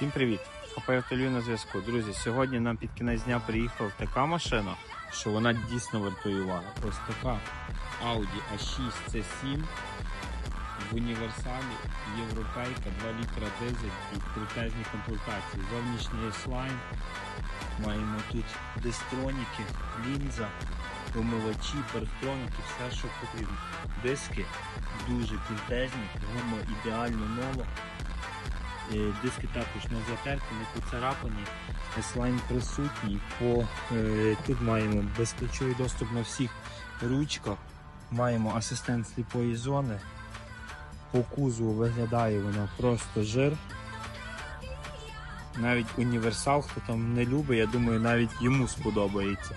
Всім привіт! Хапаю на зв'язку. Друзі, сьогодні нам під кінець дня приїхала така машина, що вона дійсно вартує. Ось така Audi A6 C7 в універсалі, європейка, 2 літра дизель і крутезні комплектації. Зовнішній S-Line. Маємо тут дистроніки, лінза, помивачі, парктроніки, все, що потрібно. Диски дуже крутезні, гума ідеально нова. Диски також не затерті, не поцарапані. S-Line присутній. По, е, тут маємо безключовий доступ на всіх ручках. Маємо асистент сліпої зони. По кузову виглядає вона просто жир. Навіть універсал, хто там не любить, я думаю, навіть йому сподобається.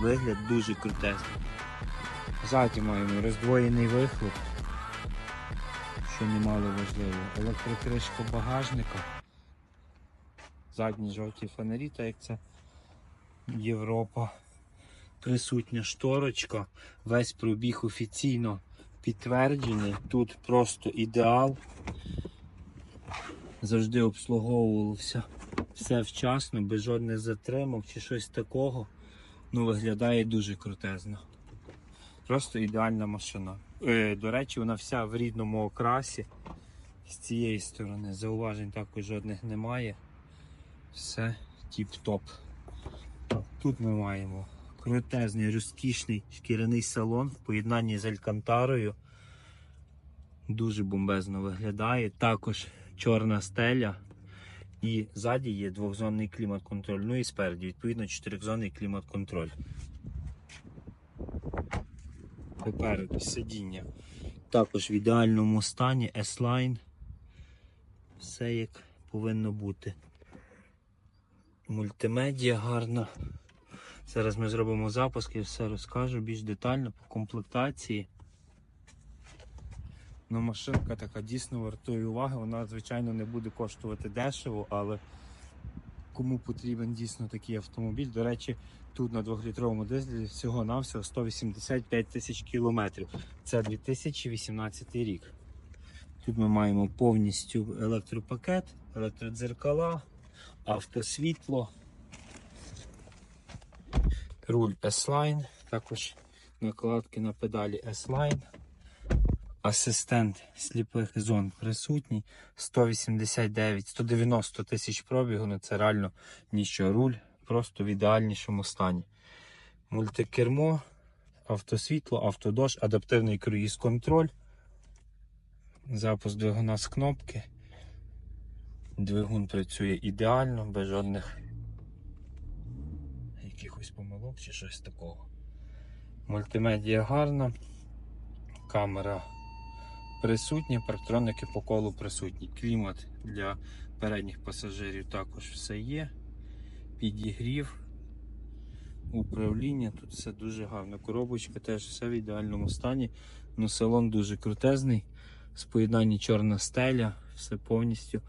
Вигляд дуже крутезний. Ззаді маємо роздвоєний вихлоп що немало важливо. Електрокришка багажника. Задні жовті фонарі, так як це Європа. Присутня шторочка. Весь пробіг офіційно підтверджений. Тут просто ідеал. Завжди обслуговувався все вчасно, без жодних затримок чи щось такого. Ну, виглядає дуже крутезно. Просто ідеальна машина. Е, до речі, вона вся в рідному окрасі. З цієї сторони зауважень також жодних немає. Все тіп-топ. Тут ми маємо крутезний, розкішний шкіряний салон в поєднанні з алькантарою. Дуже бомбезно виглядає. Також чорна стеля. І ззаді є двохзонний клімат-контроль. Ну і спереді, відповідно, чотиризонний клімат-контроль. Попереду сидіння. Також в ідеальному стані S-Line. Все як повинно бути. Мультимедіа гарна. Зараз ми зробимо запуск і все розкажу більш детально по комплектації. Ну, машинка така дійсно вартує уваги. Вона, звичайно, не буде коштувати дешево, але кому потрібен дійсно такий автомобіль. До речі, тут на 2-літровому дизелі всього-навсього 185 тисяч кілометрів. Це 2018 рік. Тут ми маємо повністю електропакет, електродзеркала, автосвітло, руль S-Line, також накладки на педалі S-Line. Асистент сліпих зон присутній. 189-190 тисяч пробігу, ну це реально ніщо. Руль просто в ідеальнішому стані. Мультикермо, автосвітло, автодощ, адаптивний круїз контроль. Запуск двигуна з кнопки. Двигун працює ідеально, без жодних якихось помилок чи щось такого. Мультимедія гарна, камера присутні, парктроники по колу присутні. Клімат для передніх пасажирів також все є. Підігрів, управління, тут все дуже гарно. Коробочка теж все в ідеальному стані. Ну, салон дуже крутезний. З поєднання чорна стеля, все повністю.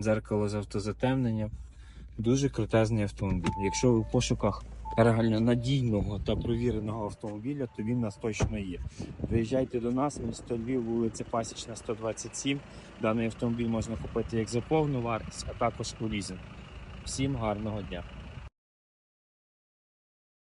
Дзеркало з автозатемненням. Дуже крутезний автомобіль. Якщо ви в пошуках реально надійного та провіреного автомобіля, то він у нас точно є. Приїжджайте до нас, місто Львів, вулиця Пасічна, 127. Даний автомобіль можна купити як за повну вартість, а також у лізинг. Всім гарного дня!